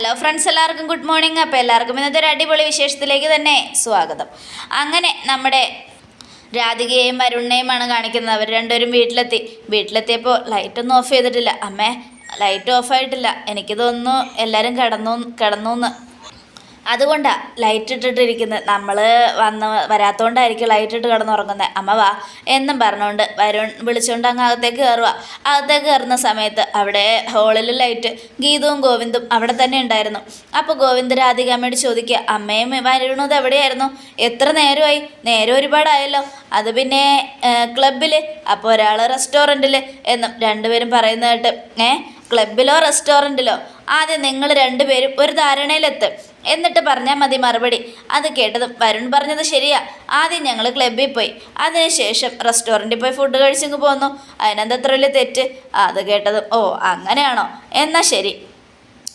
Hello friends എല്ലാവർക്കും good morning അപ്പോൾ എല്ലാവർക്കും ഇന്നത്തെ ഒരു അടിപൊളി വിശേഷത്തിലേക്ക് തന്നെ സ്വാഗതം. അങ്ങനെ നമ്മുടെ രാധികയെയും വരുണിനെയുമാണ് കാണിക്കുന്നത്. അവർ രണ്ടുപേരും വീട്ടിലെത്തി. വീട്ടിലെത്തിയപ്പോൾ ലൈറ്റൊന്നും ഓഫ് ചെയ്തിട്ടില്ല. അമ്മേ ലൈറ്റ് ഓഫ് ആയിട്ടില്ല. എനിക്ക് തോന്നുന്നു എല്ലാവരും കിടന്നു കിടന്നു എന്ന്. അതുകൊണ്ടാണ് ലൈറ്റ് ഇട്ടിട്ടിരിക്കുന്നത് നമ്മൾ വന്ന് വരാത്തോണ്ടായിരിക്കും ലൈറ്റ് ഇട്ട് കിടന്നുറങ്ങുന്നത് അമ്മ വാ എന്നും പറഞ്ഞുകൊണ്ട് വരുൺ വിളിച്ചുകൊണ്ട് അങ്ങ് അകത്തേക്ക് കയറുക അകത്തേക്ക് കയറുന്ന സമയത്ത് അവിടെ ഹോളിൽ ലൈറ്റ് ഗീതവും ഗോവിന്ദും അവിടെ തന്നെ ഉണ്ടായിരുന്നു. അപ്പോൾ ഗോവിന്ദ് രാധികാമ്മയോട് ചോദിക്കുക അമ്മയും വരുണത് എവിടെയായിരുന്നു? എത്ര നേരമായി? നേരം ഒരുപാടായല്ലോ. അത് പിന്നെ ക്ലബിൽ അപ്പോൾ ഒരാൾ റെസ്റ്റോറന്റിൽ എന്നും രണ്ടുപേരും പറയുന്നത് കേട്ട് ഏ ക്ലബിലോ റെസ്റ്റോറന്റിലോ ആദ്യം നിങ്ങൾ രണ്ടുപേരും ഒരു ധാരണയിലെത്തും. എന്നിട്ട് പറഞ്ഞാൽ മതി മറുപടി. അത് കേട്ടതും വരുൺ പറഞ്ഞത് ശരിയാ. ആദ്യം ഞങ്ങൾ ക്ലബ്ബിൽ പോയി. അതിനുശേഷം റെസ്റ്റോറന്റിൽ പോയി ഫുഡ് കഴിച്ചിങ്ങ് പോന്നു. അതിനെന്താ അത്ര വലിയ തെറ്റ്? അത് കേട്ടത് ഓ അങ്ങനെയാണോ? എന്നാൽ ശരി.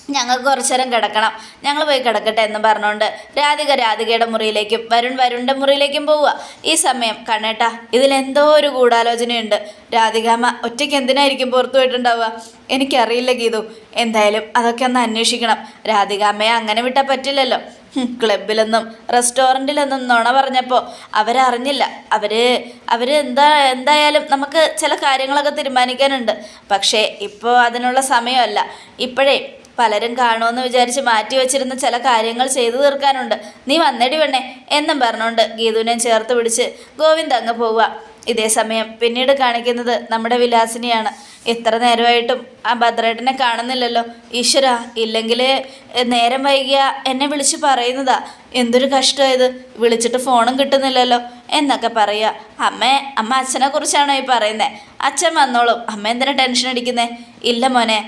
ഞങ്ങൾക്ക് കുറച്ചു നേരം കിടക്കണം. ഞങ്ങൾ പോയി കിടക്കട്ടെ എന്ന് പറഞ്ഞുകൊണ്ട് രാധിക രാധികയുടെ മുറിയിലേക്കും വരുൺ വരുണിന്റെ മുറിയിലേക്കും പോവുക. ഈ സമയം കണ്ണേട്ട ഇതിലെന്തോ ഒരു ഗൂഢാലോചനയുണ്ട്. രാധികാമ്മ ഒറ്റയ്ക്ക് എന്തിനായിരിക്കും പുറത്തു പോയിട്ടുണ്ടാവുക? എനിക്കറിയില്ല ഗീതു. എന്തായാലും അതൊക്കെ ഒന്ന് അന്വേഷിക്കണം. രാധികാമ്മയെ അങ്ങനെ വിട്ടാൽ പറ്റില്ലല്ലോ. ക്ലബിലെന്നും റെസ്റ്റോറന്റിലൊന്നും നുണ പറഞ്ഞപ്പോൾ അവരറിഞ്ഞില്ല. അവർ അവർ എന്താ എന്തായാലും നമുക്ക് ചില കാര്യങ്ങളൊക്കെ തീരുമാനിക്കാനുണ്ട്. പക്ഷേ ഇപ്പോൾ അതിനുള്ള സമയമല്ല. ഇപ്പോഴേ പലരും കാണുമെന്ന് വിചാരിച്ച് മാറ്റി വെച്ചിരുന്ന ചില കാര്യങ്ങൾ ചെയ്തു തീർക്കാനുണ്ട്. നീ വന്നെടി വേണേ എന്നും പറഞ്ഞുകൊണ്ട് ഗീതുവിനെ ചേർത്ത് പിടിച്ച് ഗോവിന്ദ് അങ്ങ് പോവുക. ഇതേ സമയം പിന്നീട് കാണിക്കുന്നത് നമ്മുടെ വിലാസിനിയാണ്. എത്ര നേരമായിട്ടും ആ ഭദ്രേട്ടനെ കാണുന്നില്ലല്ലോ. ഈശ്വര ഇല്ലെങ്കിൽ നേരം വൈകിയ എന്നെ വിളിച്ച് പറയുന്നതാ. എന്തൊരു കഷ്ടമായത് വിളിച്ചിട്ട് ഫോണും കിട്ടുന്നില്ലല്ലോ എന്നൊക്കെ പറയുക അമ്മേ അമ്മ അച്ഛനെ കുറിച്ചാണോ ഈ പറയുന്നത് അച്ഛൻ വന്നോളും. അമ്മ എന്തിനാ ടെൻഷൻ അടിക്കുന്നേ? ഇല്ല മോനെ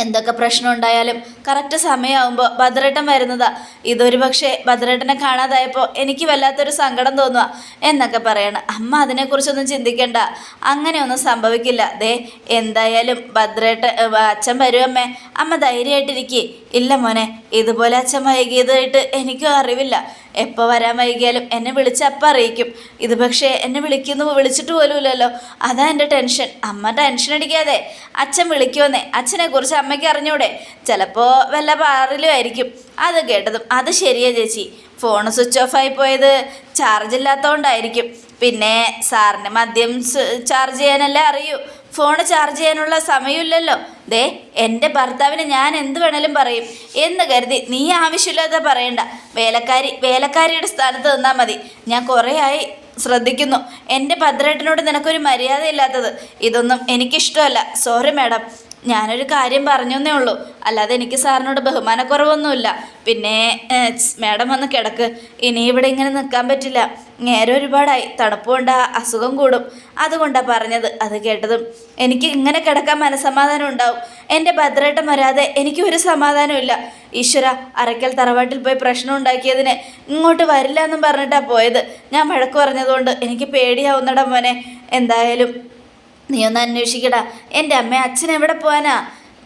എന്തൊക്കെ പ്രശ്നം ഉണ്ടായാലും കറക്റ്റ് സമയമാകുമ്പോൾ ഭദ്രേട്ടൻ വരുന്നതാ. ഇതൊരു പക്ഷേ ഭദ്രേട്ടനെ കാണാതായപ്പോൾ എനിക്ക് വല്ലാത്തൊരു സങ്കടം തോന്നുക എന്നൊക്കെ പറയണം. അമ്മ അതിനെക്കുറിച്ചൊന്നും ചിന്തിക്കണ്ട. അങ്ങനെയൊന്നും സംഭവിക്കില്ല. ദേ എന്തായാലും ഭദ്രേട്ട അച്ഛൻ വരുമമ്മേ അമ്മ ധൈര്യമായിട്ടിരിക്കേ. ഇല്ല മോനെ ഇതുപോലെ അച്ഛൻ വൈകിയതായിട്ട് എനിക്കും അറിവില്ല. എപ്പോൾ വരാൻ വൈകിയാലും എന്നെ വിളിച്ച് അപ്പം അറിയിക്കും. ഇത് പക്ഷേ എന്നെ വിളിക്കുന്നു വിളിച്ചിട്ട് പോലുമില്ലല്ലോ അതാ എന്റെ ടെൻഷൻ. അമ്മ ടെൻഷൻ അടിക്കാതെ അച്ഛൻ വിളിക്കുമെന്നേ. അച്ഛനെ കുറിച്ച് അമ്മയ്ക്ക് അറിഞ്ഞൂടെ. ചിലപ്പോൾ വല്ല പാറിലും ആയിരിക്കും. അത് കേട്ടതും അത് ശരിയാ ചേച്ചി. ഫോൺ സ്വിച്ച് ഓഫ് ആയി പോയത് ചാർജ് ഇല്ലാത്തതുകൊണ്ടായിരിക്കും പിന്നെ സാറിന് മദ്യം ചാർജ് ചെയ്യാനല്ലേ അറിയൂ. ഫോൺ ചാർജ് ചെയ്യാനുള്ള സമയമില്ലല്ലോ. ദേ എന്റെ ഭർത്താവിന് ഞാൻ എന്ത് വേണേലും പറയും. എന്ന് കരുതി നീ ആവശ്യമില്ലാതെ പറയണ്ട. വേലക്കാരി വേലക്കാരിയുടെ സ്ഥാനത്ത് നിന്നാൽ മതി. ഞാൻ കുറേ ആയി ശ്രദ്ധിക്കുന്നു. എന്റെ ഭദ്രേട്ടനോട് നിനക്കൊരു മര്യാദയില്ലാത്തത്. ഇതൊന്നും എനിക്കിഷ്ടമല്ല. സോറി മാഡം ഞാനൊരു കാര്യം പറഞ്ഞേ ഉള്ളൂ. അല്ലാതെ എനിക്ക് സാറിനോട് ബഹുമാനക്കുറവൊന്നുമില്ല. പിന്നെ മാഡം വന്ന് കിടക്ക്. ഇനി ഇവിടെ ഇങ്ങനെ നിൽക്കാൻ പറ്റില്ല. നേരെ ഒരുപാടായി. തണുപ്പുകൊണ്ട് അസുഖം കൂടും. അതുകൊണ്ടാണ് പറഞ്ഞത്. അത് കേട്ടതും എനിക്ക് ഇങ്ങനെ കിടക്കാൻ മനസമാധാനം ഉണ്ടാവും. എന്റെ ഭദ്രേട്ടം വരാതെ എനിക്ക് ഒരു സമാധാനമില്ല ഈശ്വര അരക്കൽ തറവാട്ടിൽ പോയി പ്രശ്നം ഉണ്ടാക്കിയതിന് ഇങ്ങോട്ട് വരില്ല എന്നും പറഞ്ഞിട്ടാണ് പോയത്. ഞാൻ വഴക്ക് പറഞ്ഞതുകൊണ്ട് എനിക്ക് പേടിയാവുന്നടാ മോനെ. എന്തായാലും നീ ഒന്ന് അന്വേഷിക്കടാ. എന്റെ അമ്മ അച്ഛൻ എവിടെ പോവാനാ?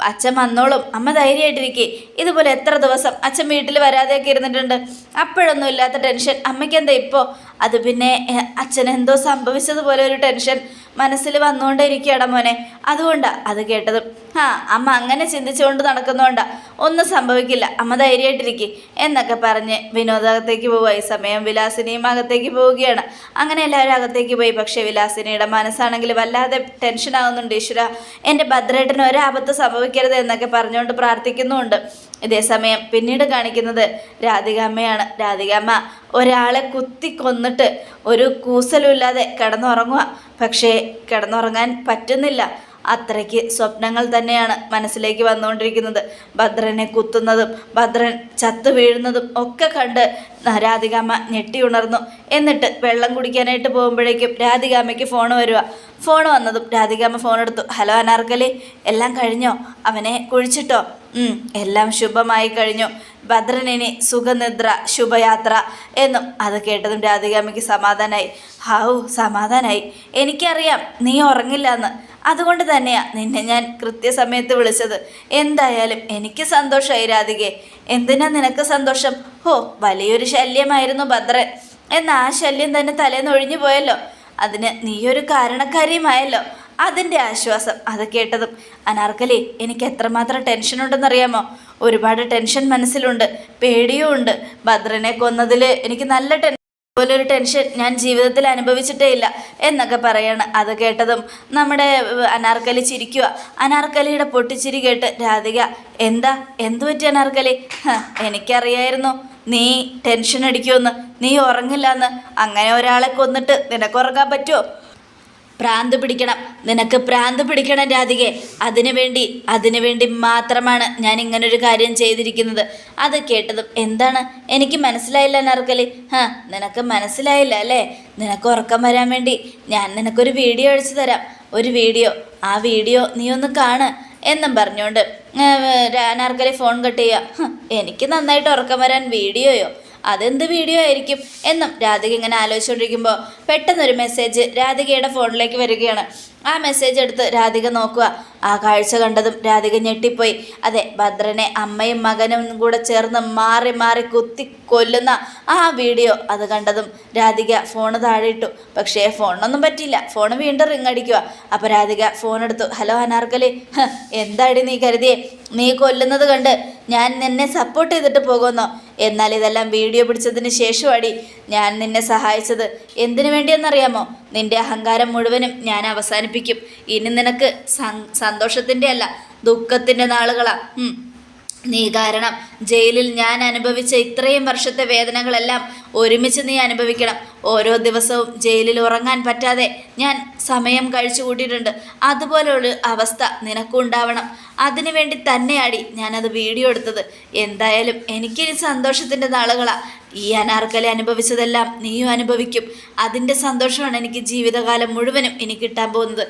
അച്ഛൻ വന്നോളും. അമ്മ ധൈര്യമായിട്ടിരിക്കേ. ഇതുപോലെ എത്ര ദിവസം അച്ഛൻ വീട്ടിൽ വരാതെയൊക്കെ ഇരുന്നിട്ടുണ്ട്. അപ്പോഴൊന്നും ഇല്ലാത്ത ടെൻഷൻ. അമ്മയ്ക്ക് എന്താ ഇപ്പോൾ അത് പിന്നെ അച്ഛൻ എന്തോ സംഭവിച്ചതുപോലെ ഒരു ടെൻഷൻ. മനസ്സിൽ വന്നുകൊണ്ടേ ഇരിക്കുകയാണ് മോനെ. അതുകൊണ്ടാ അത് കേട്ടത്. ആ അമ്മ അങ്ങനെ ചിന്തിച്ചുകൊണ്ട് നടക്കുന്നതുകൊണ്ടാ ഒന്നും സംഭവിക്കില്ല. അമ്മ ധൈര്യമായിട്ടിരിക്കും. എന്നൊക്കെ പറഞ്ഞ് വിനോദകത്തേക്ക് പോവുക. ഈ സമയം വിലാസിനിയും അകത്തേക്ക് പോവുകയാണ്. അങ്ങനെ എല്ലാവരും അകത്തേക്ക് പോയി. പക്ഷേ വിലാസിനിയുടെ മനസ്സാണെങ്കിൽ വല്ലാതെ ടെൻഷൻ ആകുന്നുണ്ട് ഈശ്വര. എന്റെ ഭദ്രേട്ടന് ഒരാപത്ത് സംഭവിക്കരുത് എന്നൊക്കെ പറഞ്ഞുകൊണ്ട് പ്രാർത്ഥിക്കുന്നുമുണ്ട്. ഇതേ സമയം പിന്നീട് കാണിക്കുന്നത് രാധികാമ്മയാണ്. രാധികാമ്മ ഒരാളെ കുത്തി കൊന്നിട്ട് ഒരു കൂസലുമില്ലാതെ കിടന്നുറങ്ങുക പക്ഷേ കിടന്നുറങ്ങാൻ പറ്റുന്നില്ല. അത്രയ്ക്ക് സ്വപ്നങ്ങൾ തന്നെയാണ് മനസ്സിലേക്ക് വന്നുകൊണ്ടിരിക്കുന്നത്. ഭദ്രനെ കുത്തുന്നതും ഭദ്രൻ ചത്തു വീഴുന്നതും ഒക്കെ കണ്ട് രാധികാമ്മ ഞെട്ടി ഉണർന്നു. എന്നിട്ട് വെള്ളം കുടിക്കാനായിട്ട് പോകുമ്പോഴേക്കും രാധികാമ്മയ്ക്ക് ഫോൺ വരിക ഫോൺ വന്നതും രാധികാമ്മ ഫോൺ എടുത്തു. ഹലോ അനാർക്കലി എല്ലാം കഴിഞ്ഞോ? അവനെ കുഴിച്ചിട്ടോ? എല്ലാം ശുഭമായി കഴിഞ്ഞു. ഭദ്രനിനി സുഖനിദ്ര ശുഭയാത്ര എന്നും അത് കേട്ടതും രാധികാമ്മയ്ക്ക് സമാധാനമായി ഹാവു സമാധാനമായി എനിക്കറിയാം നീ ഉറങ്ങില്ല എന്ന് അതുകൊണ്ട് തന്നെയാണ് നിന്നെ ഞാൻ കൃത്യസമയത്ത് വിളിച്ചത്. എന്തായാലും എനിക്ക് സന്തോഷമായി രാധികെ. എന്തിനാ നിനക്ക് സന്തോഷം? ഹോ വലിയൊരു ശല്യമായിരുന്നു ഭദ്രൻ. എന്ന ആ ശല്യം തന്നെ തലേന്ന് ഒഴിഞ്ഞു പോയല്ലോ. അതിന് നീയൊരു കാരണക്കാരിയുമായല്ലോ. അതിന്റെ ആശ്വാസം. അത് കേട്ടതും അനാർക്കലി എനിക്ക് എത്രമാത്രം ടെൻഷൻ ഉണ്ടെന്നറിയാമോ ഒരുപാട് ടെൻഷൻ മനസ്സിലുണ്ട് പേടിയും ഉണ്ട് ഭദ്രനെ കൊന്നതിൽ എനിക്ക് നല്ല ടെൻഷൻ പോലൊരു ടെൻഷൻ ഞാൻ ജീവിതത്തിൽ അനുഭവിച്ചിട്ടേ ഇല്ല എന്നൊക്കെ പറയാണ്. അത് കേട്ടതും നമ്മുടെ അനാർക്കലി ചിരിക്കുക അനാർക്കലിയുടെ പൊട്ടിച്ചിരി കേട്ട് രാധിക എന്താ? എന്തു പറ്റി അനാർക്കലി? "ഹ, എനിക്കറിയായിരുന്നു. നീ ടെൻഷൻ അടിക്കുമെന്ന്. നീ ഉറങ്ങില്ല എന്ന് അങ്ങനെ ഒരാളെ കൊന്നിട്ട് നിനക്ക് ഉറങ്ങാൻ പറ്റുമോ പ്രാന്ത് പിടിക്കണം. നിനക്ക് പ്രാന്ത് പിടിക്കണം രാധികെ. അതിനു വേണ്ടി അതിനു വേണ്ടി മാത്രമാണ് ഞാൻ ഇങ്ങനൊരു കാര്യം ചെയ്തിരിക്കുന്നത്. അത് കേട്ടതും എന്താണ്? എനിക്ക് മനസ്സിലായില്ല നർക്കലി ഹാ നിനക്ക് മനസ്സിലായില്ല അല്ലേ? നിനക്ക് ഉറക്കം വരാൻ വേണ്ടി ഞാൻ നിനക്കൊരു വീഡിയോ അഴിച്ചു തരാം. ഒരു വീഡിയോ. ആ വീഡിയോ നീ ഒന്ന് കാണ് എന്നും പറഞ്ഞുകൊണ്ട് നാർക്കലി ഫോൺ കട്ട് ചെയ്യുക. എനിക്ക് നന്നായിട്ട് ഉറക്കം വരാൻ വീഡിയോയോ? അതെന്ത് വീഡിയോ ആയിരിക്കും എന്നും രാധിക ഇങ്ങനെ ആലോചിച്ചുകൊണ്ടിരിക്കുമ്പോൾ പെട്ടെന്നൊരു മെസ്സേജ് രാധികയുടെ ഫോണിലേക്ക് വരികയാണ്. ആ മെസ്സേജ് എടുത്ത് രാധിക നോക്കുക. ആ കാഴ്ച കണ്ടതും രാധിക ഞെട്ടിപ്പോയി. അതെ ഭദ്രനെ അമ്മയും മകനും കൂടെ ചേർന്ന് മാറി മാറി കുത്തി കൊല്ലുന്ന ആ വീഡിയോ അത് കണ്ടതും രാധിക ഫോണ് താഴെ ഇട്ടു. പക്ഷേ ഫോണിനൊന്നും പറ്റിയില്ല. ഫോൺ വീണ്ടും റിങ് അടിക്കുക. അപ്പോൾ രാധിക ഫോൺ എടുത്തു. ഹലോ അനാർക്കലി. എന്താടി നീ കരുതിയേ? നീ കൊല്ലുന്നത് കണ്ട് ഞാൻ നിന്നെ സപ്പോർട്ട് ചെയ്തിട്ട് പോകുമെന്നോ? എന്നാൽ ഇതെല്ലാം വീഡിയോ പിടിച്ചതിന് ശേഷമാടി ഞാൻ നിന്നെ സഹായിച്ചത് എന്തിനു വേണ്ടിയെന്നറിയാമോ? നിന്റെ അഹങ്കാരം മുഴുവനും ഞാൻ അവസാനിപ്പിക്കും. ഇനി നിനക്ക് സന്തോഷത്തിന്റെ അല്ല ദുഃഖത്തിന്റെ നാളുകളാ. ഉം. നീ കാരണം ജയിലിൽ ഞാൻ അനുഭവിച്ച ഇത്രയും വർഷത്തെ വേദനകളെല്ലാം ഒരുമിച്ച് നീ അനുഭവിക്കണം. ഓരോ ദിവസവും ജയിലിൽ ഉറങ്ങാൻ പറ്റാതെ ഞാൻ സമയം കഴിച്ചു കൂട്ടിയിട്ടുണ്ട്. അതുപോലെയുള്ള അവസ്ഥ നിനക്കും ഉണ്ടാവണം. അതിനുവേണ്ടി തന്നെയാടി ഞാനത് വീഡിയോ എടുത്തത്. എന്തായാലും എനിക്കിനി സന്തോഷത്തിന്റെ നാളുകളാണ് ഈ അനാർക്കലി അനുഭവിച്ചതെല്ലാം നീയും അനുഭവിക്കും. അതിന്റെ സന്തോഷമാണ് എനിക്ക് ജീവിതകാലം മുഴുവനും എനിക്ക് കിട്ടാൻ പോകുന്നത്.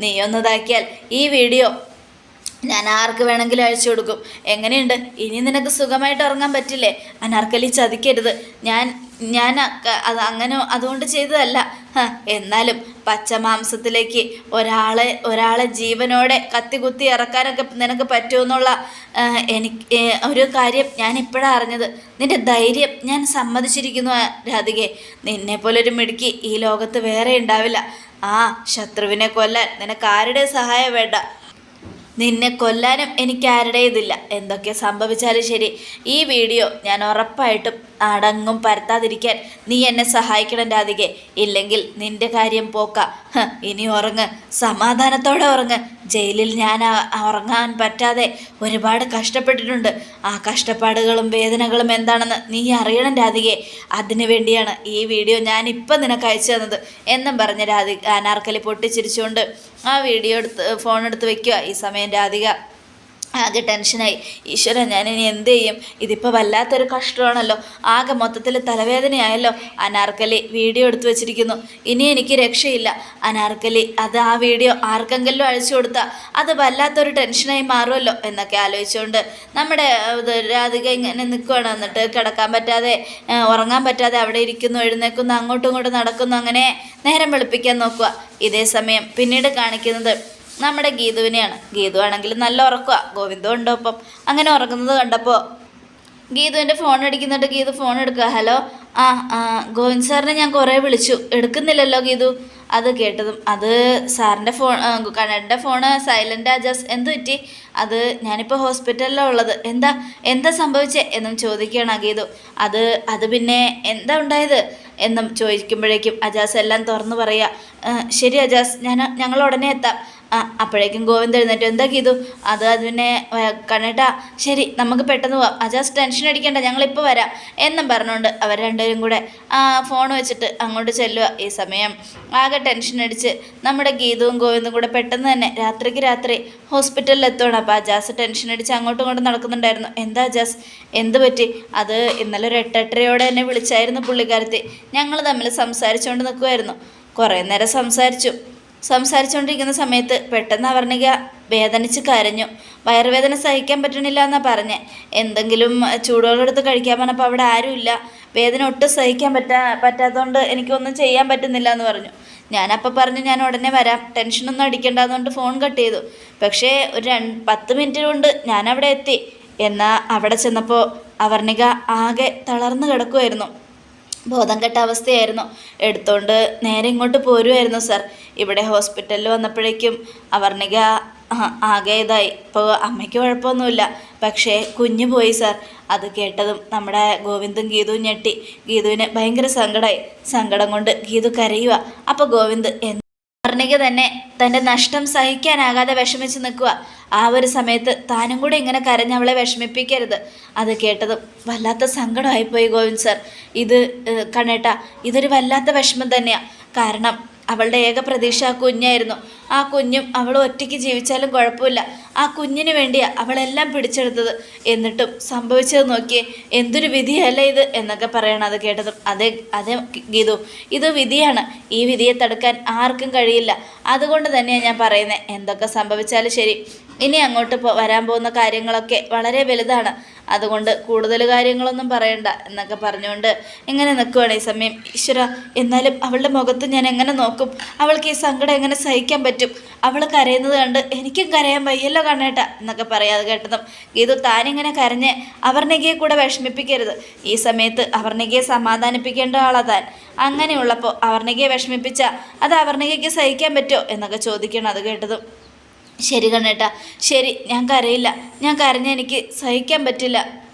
നീയൊന്നതാക്കിയാൽ ഈ വീഡിയോ ഞാൻ ആർക്ക് വേണമെങ്കിലും അയച്ചു കൊടുക്കും. എങ്ങനെയുണ്ട്? ഇനി നിനക്ക് സുഖമായിട്ട് ഉറങ്ങാൻ പറ്റില്ലേ? അനാർക്കലി ചതിക്കരുത്. ഞാൻ ഞാൻ അത് അങ്ങനെ അതുകൊണ്ട് ചെയ്തതല്ല. എന്നാലും പച്ചമാംസത്തിലേക്ക് ഒരാളെ ഒരാളെ ജീവനോടെ കത്തികുത്തി ഇറക്കാനൊക്കെ നിനക്ക് പറ്റുമെന്നുള്ള എനിക്ക് ഒരു കാര്യം ഞാൻ ഇപ്പോഴാണ് അറിഞ്ഞത്. നിന്റെ ധൈര്യം ഞാൻ സമ്മതിച്ചിരിക്കുന്നു രാധികെ. നിന്നെ പോലൊരു മിടുക്കി ഈ ലോകത്ത് വേറെ ഉണ്ടാവില്ല. ആ ശത്രുവിനെ കൊല്ലാൻ നിനക്ക് ആരുടെ സഹായം വേണ്ട? നിന്നെ കൊല്ലാനും എനിക്ക് ആരുടേതില്ല എന്തൊക്കെ സംഭവിച്ചാലും ശരി. ഈ വീഡിയോ ഞാൻ ഉറപ്പായിട്ടും അടങ്ങും പരത്താതിരിക്കാൻ നീ എന്നെ സഹായിക്കണം രാധികെ. ഇല്ലെങ്കിൽ നിന്റെ കാര്യം പോക്ക. ഇനി ഉറങ്ങ്. സമാധാനത്തോടെ ഉറങ്ങ്. ജയിലിൽ ഞാൻ ഉറങ്ങാൻ പറ്റാതെ ഒരുപാട് കഷ്ടപ്പെട്ടിട്ടുണ്ട്. ആ കഷ്ടപ്പാടുകളും വേദനകളും എന്താണെന്ന് നീ അറിയണം രാധികയെ. അതിനു വേണ്ടിയാണ് ഈ വീഡിയോ ഞാൻ ഇപ്പം നിനക്ക് അയച്ചു തന്നത് എന്നും പറഞ്ഞ് രാധിക അനാർക്കലി പൊട്ടിച്ചിരിച്ചുകൊണ്ട് ആ വീഡിയോ എടുത്ത് ഫോണെടുത്ത് വയ്ക്കുക ഈ സമയം രാധിക. ആകെ ടെൻഷനായി. ഈശ്വര ഞാനിനി എന്ത് ചെയ്യും? ഇതിപ്പോൾ വല്ലാത്തൊരു കഷ്ടമാണല്ലോ. ആകെ മൊത്തത്തിൽ തലവേദനയായല്ലോ. അനാർക്കലി വീഡിയോ എടുത്തു വെച്ചിരിക്കുന്നു. ഇനി എനിക്ക് രക്ഷയില്ല. അനാർക്കലി അത് ആ വീഡിയോ ആർക്കെങ്കിലും അഴിച്ചു കൊടുത്താൽ അത് വല്ലാത്തൊരു ടെൻഷനായി മാറുമല്ലോ എന്നൊക്കെ ആലോചിച്ചുകൊണ്ട് നമ്മുടെ രാധിക ഇങ്ങനെ നിൽക്കുകയാണ് എന്നിട്ട് കിടക്കാൻ പറ്റാതെ ഉറങ്ങാൻ പറ്റാതെ അവിടെ ഇരിക്കുന്നു എഴുന്നേക്കുന്നു അങ്ങോട്ടും ഇങ്ങോട്ടും നടക്കുന്നു അങ്ങനെ നേരം വെളുപ്പിക്കാൻ നോക്കുക. ഇതേ സമയം പിന്നീട് കാണിക്കുന്നത് നമ്മുടെ ഗീതുവിനെയാണ്. ഗീതു ആണെങ്കിൽ നല്ല ഉറക്കുക ഗോവിന്ദം ഉണ്ടോ ഒപ്പം. അങ്ങനെ ഉറങ്ങുന്നത് കണ്ടപ്പോൾ ഗീതുവിന്റെ ഫോൺ അടിക്കുന്നുണ്ട്. ഗീതു ഫോൺ എടുക്കുക. ഹലോ ആ ഗോവിന്ദ് സാറിനെ ഞാൻ കുറേ വിളിച്ചു. എടുക്കുന്നില്ലല്ലോ ഗീതു. അത് കേട്ടതും അത് സാറിന്റെ ഫോൺ കണ്ണന്റെ ഫോണ് സൈലന്റ് ആജസ് എന്ത് പറ്റി? അത് ഞാനിപ്പോൾ ഹോസ്പിറ്റലിലാണ് ഉള്ളത്. എന്താ എന്താ സംഭവിച്ചേ? എന്നും ചോദിക്കുകയാണ് ഗീതു. അത് അത് പിന്നെ എന്താ ഉണ്ടായത്? എന്നും ചോദിക്കുമ്പോഴേക്കും അജാസ് എല്ലാം തുറന്നു പറയുക ശരി അജാസ് ഞാൻ ഞങ്ങൾ ഉടനെ എത്താം. അപ്പോഴേക്കും ഗോവിന്ദ് എഴുന്നേറ്റ് എന്താ ഗീതു? അത് അതിനെ കണ്ണേട്ടാ ശരി നമുക്ക് പെട്ടെന്ന് പോവാം. അജാസ് ടെൻഷൻ അടിക്കേണ്ട ഞങ്ങളിപ്പോൾ വരാം എന്നും പറഞ്ഞുകൊണ്ട് അവർ രണ്ടുപേരും കൂടെ ഫോൺ വെച്ചിട്ട് അങ്ങോട്ട് ചെല്ലുക ഈ സമയം ആകെ ടെൻഷൻ അടിച്ച് നമ്മുടെ ഗീതവും ഗോവിന്ദും കൂടെ പെട്ടെന്ന് തന്നെ രാത്രിക്ക് രാത്രി ഹോസ്പിറ്റലിൽ എത്തുകയാണ് അപ്പോൾ അജാസ് ടെൻഷൻ അടിച്ച് അങ്ങോട്ടും ഇങ്ങോട്ടും നടക്കുന്നുണ്ടായിരുന്നു. എന്താ അജാസ് എന്ത് പറ്റി? അത് ഇന്നലെ ഒരു എട്ടെട്ടരയോടെ എന്നെ വിളിച്ചായിരുന്നു പുള്ളിക്കാരത്തി. ഞങ്ങൾ തമ്മിൽ സംസാരിച്ചുകൊണ്ട് നിൽക്കുമായിരുന്നു കുറേ നേരം സംസാരിച്ചു. സംസാരിച്ചുകൊണ്ടിരിക്കുന്ന സമയത്ത് പെട്ടെന്ന് അവർണിക വേദനിച്ച് കരഞ്ഞു. വയറുവേദന സഹിക്കാൻ പറ്റണില്ല എന്നാ പറഞ്ഞേ. എന്തെങ്കിലും ചൂടുവെള്ളം എടുത്ത് കഴിക്കാൻ പറഞ്ഞപ്പോൾ അവിടെ ആരുമില്ല. വേദന ഒട്ടും സഹിക്കാൻ പറ്റാ പറ്റാത്തതുകൊണ്ട് എനിക്കൊന്നും ചെയ്യാൻ പറ്റുന്നില്ല എന്ന് പറഞ്ഞു. ഞാനപ്പോൾ പറഞ്ഞു ഞാൻ ഉടനെ വരാം. ടെൻഷനൊന്നും അടിക്കേണ്ടതുകൊണ്ട് ഫോൺ കട്ട് ചെയ്തു. പക്ഷേ ഒരു രണ്ട് പത്ത് മിനിറ്റ് കൊണ്ട് ഞാൻ അവിടെ എത്തി. എന്നാൽ അവിടെ ചെന്നപ്പോൾ അവർണിക ആകെ തളർന്നു കിടക്കുമായിരുന്നു ബോധം കെട്ട അവസ്ഥയായിരുന്നു. എടുത്തോണ്ട് നേരെ ഇങ്ങോട്ട് പോരുമായിരുന്നു സാർ. ഇവിടെ ഹോസ്പിറ്റലിൽ വന്നപ്പോഴേക്കും അവർണിക ആകെ ഇതായി. ഇപ്പോൾ അമ്മയ്ക്ക് കുഴപ്പമൊന്നുമില്ല. പക്ഷേ കുഞ്ഞു പോയി സാർ. അത് കേട്ടതും നമ്മുടെ ഗോവിന്ദും ഗീതുവും ഞെട്ടി. ഗീതുവിന് ഭയങ്കര സങ്കടമായി സങ്കടം കൊണ്ട് ഗീതു കരയുക അപ്പോൾ ഗോവിന്ദ് അർണിക തന്നെ തന്റെ നഷ്ടം സഹിക്കാനാകാതെ വിഷമിച്ച് നിൽക്കുക. ആ ഒരു സമയത്ത് താനും കൂടെ ഇങ്ങനെ കരഞ്ഞ് അവളെ വിഷമിപ്പിക്കരുത്. അത് കേട്ടതും വല്ലാത്ത സങ്കടമായിപ്പോയി ഗോവിന്ദ് സർ. ഇത് കണേട്ട ഇതൊരു വല്ലാത്ത വിഷമം തന്നെയാണ് കാരണം അവളുടെ ഏക പ്രതീക്ഷ ആ കുഞ്ഞായിരുന്നു. ആ കുഞ്ഞും അവൾ ഒറ്റയ്ക്ക് ജീവിച്ചാലും കുഴപ്പമില്ല. ആ കുഞ്ഞിന് വേണ്ടിയാണ് അവളെല്ലാം പിടിച്ചെടുത്തത്. എന്നിട്ടും സംഭവിച്ചത് നോക്കിയേ എന്തൊരു വിധിയല്ല ഇത് എന്നൊക്കെ പറയണം അത് കേട്ടതും. അതെ അതെ ഗീതു ഇത് വിധിയാണ്. ഈ വിധിയെ തടുക്കാൻ ആർക്കും കഴിയില്ല. അതുകൊണ്ട് തന്നെയാണ് ഞാൻ പറയുന്നത് എന്തൊക്കെ സംഭവിച്ചാലും ശരി. ഇനി അങ്ങോട്ട് വരാൻ പോകുന്ന കാര്യങ്ങളൊക്കെ വളരെ വലുതാണ്. അതുകൊണ്ട് കൂടുതൽ കാര്യങ്ങളൊന്നും പറയണ്ട എന്നൊക്കെ പറഞ്ഞുകൊണ്ട് ഇങ്ങനെ നിൽക്കുവാണ് ഈ സമയം. ഈശ്വര എന്നാലും അവളുടെ മുഖത്ത് ഞാൻ എങ്ങനെ നോക്കും? അവൾക്ക് ഈ സങ്കടം എങ്ങനെ സഹിക്കാൻ പറ്റും? അവൾ കരയുന്നത് കണ്ട് എനിക്കും കരയാൻ വയ്യല്ലോ കണ്ണേട്ട എന്നൊക്കെ പറയാതെ കേട്ടതും ഗീതു താനിങ്ങനെ കരഞ്ഞ് അവർണികയെ കൂടെ വിഷമിപ്പിക്കരുത്. ഈ സമയത്ത് അവർണികയെ സമാധാനിപ്പിക്കേണ്ട ആളാ താൻ. അങ്ങനെയുള്ളപ്പോൾ അവർണികയെ വിഷമിപ്പിച്ച അത് അവർണികയ്ക്ക് സഹിക്കാൻ പറ്റുമോ എന്നൊക്കെ ചോദിക്കണം അത് കേട്ടതും. ശരി കണ്ണേട്ടാ. ശരി ഞാൻ കരയില്ല. ഞാൻ കരഞ്ഞ എനിക്ക് സഹിക്കാൻ പറ്റില്ല.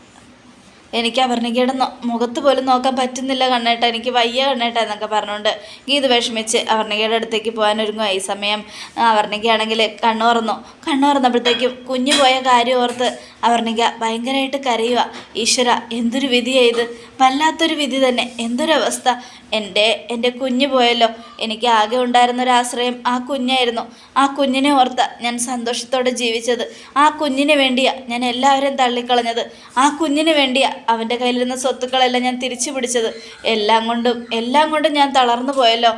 എനിക്ക് അവർണികയുടെ മുഖത്ത് പോലും നോക്കാൻ പറ്റുന്നില്ല കണ്ണേട്ട. എനിക്ക് വയ്യ കണ്ണേട്ട എന്നൊക്കെ പറഞ്ഞുകൊണ്ട് ഗീത് വിഷമിച്ച് അവർണികയുടെ അടുത്തേക്ക് പോകാൻ ഒരുങ്ങുക ഈ സമയം. അവർണികയാണെങ്കിൽ കണ്ണു തുറന്നു കണ്ണു തുറന്നപ്പോഴത്തേക്കും കുഞ്ഞു പോയ കാര്യം ഓർത്ത് അവർണിക ഭയങ്കരമായിട്ട് കരയുക. ഈശ്വര എന്തൊരു വിധിയായത് വല്ലാത്തൊരു വിധി തന്നെ. എന്തൊരവസ്ഥ? എന്റെ എന്റെ കുഞ്ഞ് പോയല്ലോ. എനിക്ക് ആകെ ഉണ്ടായിരുന്ന ഒരു ആശ്രയം ആ കുഞ്ഞായിരുന്നു. ആ കുഞ്ഞിനെ ഓർത്ത ഞാൻ സന്തോഷത്തോടെ ജീവിച്ചത്. ആ കുഞ്ഞിന് വേണ്ടിയാ ഞാൻ എല്ലാവരെയും തള്ളിക്കളഞ്ഞത്. ആ കുഞ്ഞിന് വേണ്ടിയാ അവന്റെ കയ്യിലിരുന്ന സ്വത്തുക്കളെല്ലാം ഞാൻ തിരിച്ചു പിടിച്ചത്. എല്ലാം കൊണ്ടും എല്ലാം കൊണ്ടും ഞാൻ തളർന്നു പോയല്ലോ.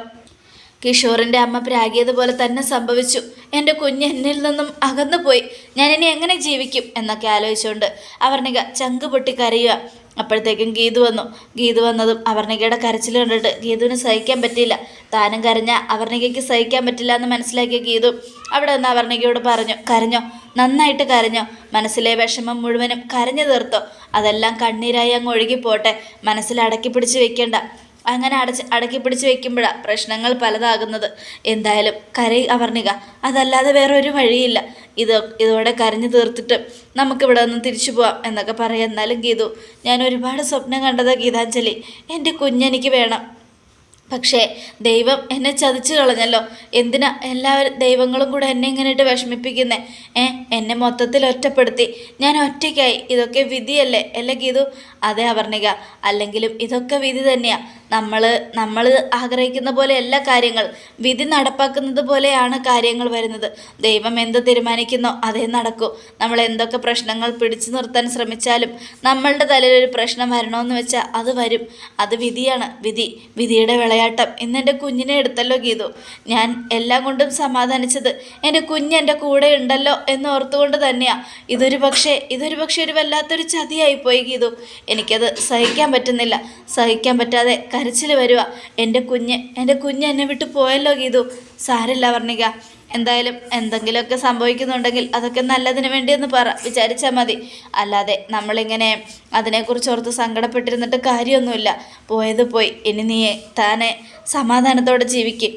കിഷോറിന്റെ അമ്മ പ്രാഗിയതുപോലെ തന്നെ സംഭവിച്ചു. എന്റെ കുഞ്ഞ് എന്നിൽ നിന്നും അകന്നുപോയി. ഞാൻ ഇനി എങ്ങനെ ജീവിക്കും എന്നൊക്കെ ആലോചിച്ചുകൊണ്ട് അവർണിക ചങ്ക് പൊട്ടി കരയുക. അപ്പോഴത്തേക്കും ഗീതു വന്നു. ഗീതു വന്നതും അവർണികയുടെ കരച്ചിൽ കണ്ടിട്ട് ഗീതുവിന് സഹിക്കാൻ പറ്റിയില്ല. താനും കരഞ്ഞ അവർണികയ്ക്ക് സഹിക്കാൻ പറ്റില്ല എന്ന് മനസ്സിലാക്കിയ ഗീതു അവിടെ നിന്ന് അവർണികയോട് പറഞ്ഞു കരഞ്ഞോ? നന്നായിട്ട് കരഞ്ഞോ? മനസ്സിലെ വിഷമം മുഴുവനും കരഞ്ഞു തീർത്തോ? അതെല്ലാം കണ്ണീരായി അങ്ങ് ഒഴുകിപ്പോട്ടെ. മനസ്സിൽ അടക്കി പിടിച്ച് വെക്കേണ്ട. അങ്ങനെ അടച്ച് അടക്കി പിടിച്ച് വെക്കുമ്പോഴാണ് പ്രശ്നങ്ങൾ പലതാകുന്നത്. എന്തായാലും കരയി അവർണിക അതല്ലാതെ വേറെ ഒരു വഴിയില്ല. ഇത് ഇതോടെ കരഞ്ഞു തീർത്തിട്ട് നമുക്കിവിടെ നിന്ന് തിരിച്ചു പോവാം എന്നൊക്കെ പറയാം. എന്നാലും ഗീതു ഞാൻ ഒരുപാട് സ്വപ്നം കണ്ടത് ഗീതാഞ്ജലി. എന്റെ കുഞ്ഞെനിക്ക് വേണം. പക്ഷേ ദൈവം എന്നെ ചതിച്ചു കളഞ്ഞല്ലോ. എന്തിനാ എല്ലാവരും ദൈവങ്ങളും കൂടെ എന്നെ ഇങ്ങനെയിട്ട് വിഷമിപ്പിക്കുന്നേ? ഏ എന്നെ മൊത്തത്തിൽ ഒറ്റപ്പെടുത്തി. ഞാൻ ഒറ്റയ്ക്കായി. ഇതൊക്കെ വിധിയല്ലേ? അല്ലേ ഗീതു? അതെ അവർണിക അല്ലെങ്കിലും ഇതൊക്കെ വിധി തന്നെയാ. നമ്മൾ നമ്മൾ ആഗ്രഹിക്കുന്ന പോലെ എല്ലാ കാര്യങ്ങൾ വിധി നടപ്പാക്കുന്നത് പോലെയാണ് കാര്യങ്ങൾ വരുന്നത്. ദൈവം എന്ത് തീരുമാനിക്കുന്നോ അതേ നടക്കൂ. നമ്മൾ എന്തൊക്കെ പ്രശ്നങ്ങൾ പിടിച്ചു നിർത്താൻ ശ്രമിച്ചാലും നമ്മളുടെ തലയിൽ ഒരു പ്രശ്നം വരണമെന്ന് വെച്ചാൽ അത് വരും. അത് വിധിയാണ്. വിധി വിധിയുടെ വിളയാട്ടം ഇന്ന് എന്റെ കുഞ്ഞിനെ എടുത്തല്ലോ ഗീതു. ഞാൻ എല്ലാം കൊണ്ടും സമാധാനിച്ചത് എന്റെ കുഞ്ഞ് എന്റെ കൂടെ ഉണ്ടല്ലോ എന്ന് ഓർത്തുകൊണ്ട് തന്നെയാണ് ഇതൊരു പക്ഷേ ഇതൊരു പക്ഷേ ഒരു വല്ലാത്തൊരു ചതിയായി പോയി ഗീതു. എനിക്കത് സഹിക്കാൻ പറ്റുന്നില്ല. സഹിക്കാൻ പറ്റാതെ കരച്ചിൽ വരുക എന്റെ കുഞ്ഞ് എന്റെ കുഞ്ഞ് എന്നെ വിട്ട് പോയല്ലോ ഗീതു. സാരല്ല വർണിക എന്തായാലും എന്തെങ്കിലുമൊക്കെ സംഭവിക്കുന്നുണ്ടെങ്കിൽ അതൊക്കെ നല്ലതിന് വേണ്ടിയെന്ന് പറ വിചാരിച്ചാൽ മതി. അല്ലാതെ നമ്മളിങ്ങനെ അതിനെക്കുറിച്ച് ഓർത്ത് സങ്കടപ്പെട്ടിരുന്നിട്ട് കാര്യമൊന്നുമില്ല. പോയത് പോയി. ഇനി നീ താനെ സമാധാനത്തോടെ ജീവിക്കും.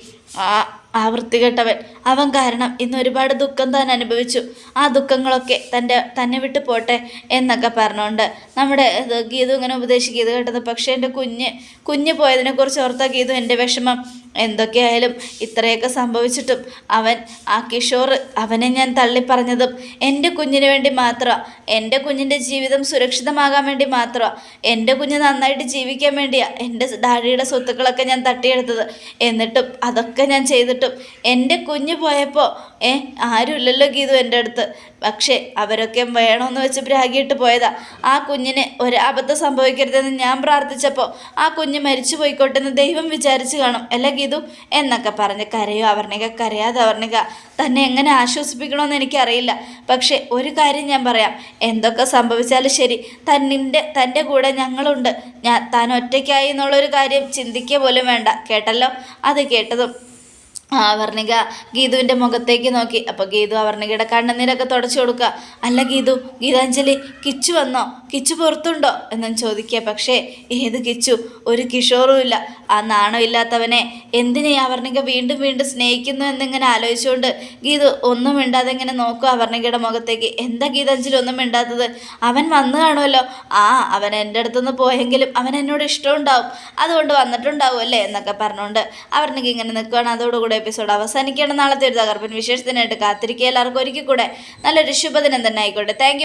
ആ ആ വൃത്തികെട്ടവൻ അവൻ കാരണം ഇന്ന് ഒരുപാട് ദുഃഖം താൻ അനുഭവിച്ചു. ആ ദുഃഖങ്ങളൊക്കെ തന്റെ തന്നെ വിട്ടു പോട്ടെ എന്നൊക്കെ പറഞ്ഞുകൊണ്ട് നമ്മുടെ ഗീതു ഇങ്ങനെ ഉപദേശിക്കും. ഇത് കേട്ടത് പക്ഷേ എന്റെ കുഞ്ഞ് കുഞ്ഞ് പോയതിനെക്കുറിച്ച് ഓർത്ത ഗീതു എന്റെ വിഷമം. എന്തൊക്കെയായാലും ഇത്രയൊക്കെ സംഭവിച്ചിട്ടും അവൻ ആ കിഷോർ അവനെ ഞാൻ തള്ളിപ്പറഞ്ഞതും എന്റെ കുഞ്ഞിന് വേണ്ടി മാത്രമാണ് എന്റെ കുഞ്ഞിന്റെ ജീവിതം സുരക്ഷിതമാകാൻ വേണ്ടി മാത്രമാണ് എന്റെ കുഞ്ഞ് നന്നായിട്ട് ജീവിക്കാൻ വേണ്ടിയാണ് എന്റെ ഡാഡിയുടെ സ്വത്തുക്കളൊക്കെ ഞാൻ തട്ടിയെടുത്തത്. എന്നിട്ടും അതൊക്കെ ഞാൻ ചെയ്തിട്ടും എന്റെ കുഞ്ഞ് പോയപ്പോൾ ഏ ആരുമില്ലല്ലോ ഗീതു എന്റെ അടുത്ത്. പക്ഷേ അവരൊക്കെ വേണമെന്ന് വെച്ച് പ്രാഗിയിട്ട് പോയതാ. ആ കുഞ്ഞിന് ഒരു അബദ്ധം സംഭവിക്കരുതെന്ന് ഞാൻ പ്രാർത്ഥിച്ചപ്പോൾ ആ കുഞ്ഞ് മരിച്ചു പോയിക്കോട്ടെ എന്ന് ദൈവം വിചാരിച്ചു കാണും. അല്ല ഗീതു? എന്നൊക്കെ പറഞ്ഞ് കരയോ അവർണിക കരയാതെ അവർണിക തന്നെ എങ്ങനെ ആശ്വസിപ്പിക്കണമെന്ന് എനിക്കറിയില്ല. പക്ഷേ ഒരു കാര്യം ഞാൻ പറയാം. എന്തൊക്കെ സംഭവിച്ചാലും ശരി തന്നിന്റെ തന്റെ കൂടെ ഞങ്ങളുണ്ട്. ഞാൻ താൻ ഒറ്റയ്ക്കായി എന്നുള്ളൊരു കാര്യം ചിന്തിക്കുക പോലും വേണ്ട. കേട്ടല്ലോ? അത് കേട്ടതും ആ വർണിക ഗീതുവിന്റെ മുഖത്തേക്ക് നോക്കി. അപ്പോൾ ഗീതു അവർണികയുടെ കണ്ണുനീരൊക്കെ തുടച്ചു കൊടുക്കുക. അല്ല ഗീതു ഗീതാഞ്ജലി കിച്ചു വന്നോ? കിച്ചു പുറത്തുണ്ടോ? എന്നും ചോദിക്കുക. പക്ഷേ ഏത് കിച്ചു? ഒരു കിഷോറും ഇല്ല. ആ നാണം ഇല്ലാത്തവനെ എന്തിനെ അവർണിക വീണ്ടും വീണ്ടും സ്നേഹിക്കുന്നു എന്നിങ്ങനെ ആലോചിച്ചുകൊണ്ട് ഗീതു ഒന്നും മിണ്ടാതെ ഇങ്ങനെ നോക്കുക അവർണികയുടെ മുഖത്തേക്ക്. എന്താ ഗീതാഞ്ജലി ഒന്നും മിണ്ടാത്തത്? അവൻ വന്നു കാണുമല്ലോ. ആ അവൻ എന്റെ അടുത്തുനിന്ന് പോയെങ്കിലും അവൻ എന്നോട് ഇഷ്ടമുണ്ടാവും. അതുകൊണ്ട് വന്നിട്ടുണ്ടാവും അല്ലേ? എന്നൊക്കെ പറഞ്ഞുകൊണ്ട് അവർണിക ഇങ്ങനെ നിൽക്കുകയാണ് അതോടുകൂടെ എപ്പിസോഡ് അവസാനിക്കുകയാണ്. നാളത്തെ ഒരു തകർപ്പൻ വിശേഷത്തിനായിട്ട് കാത്തിരിക്കുക. എല്ലാവർക്കും ഒരിക്കൽ കൂടെ നല്ലൊരു ശുഭദിനം തന്നെ ആയിക്കോട്ടെ. താങ്ക്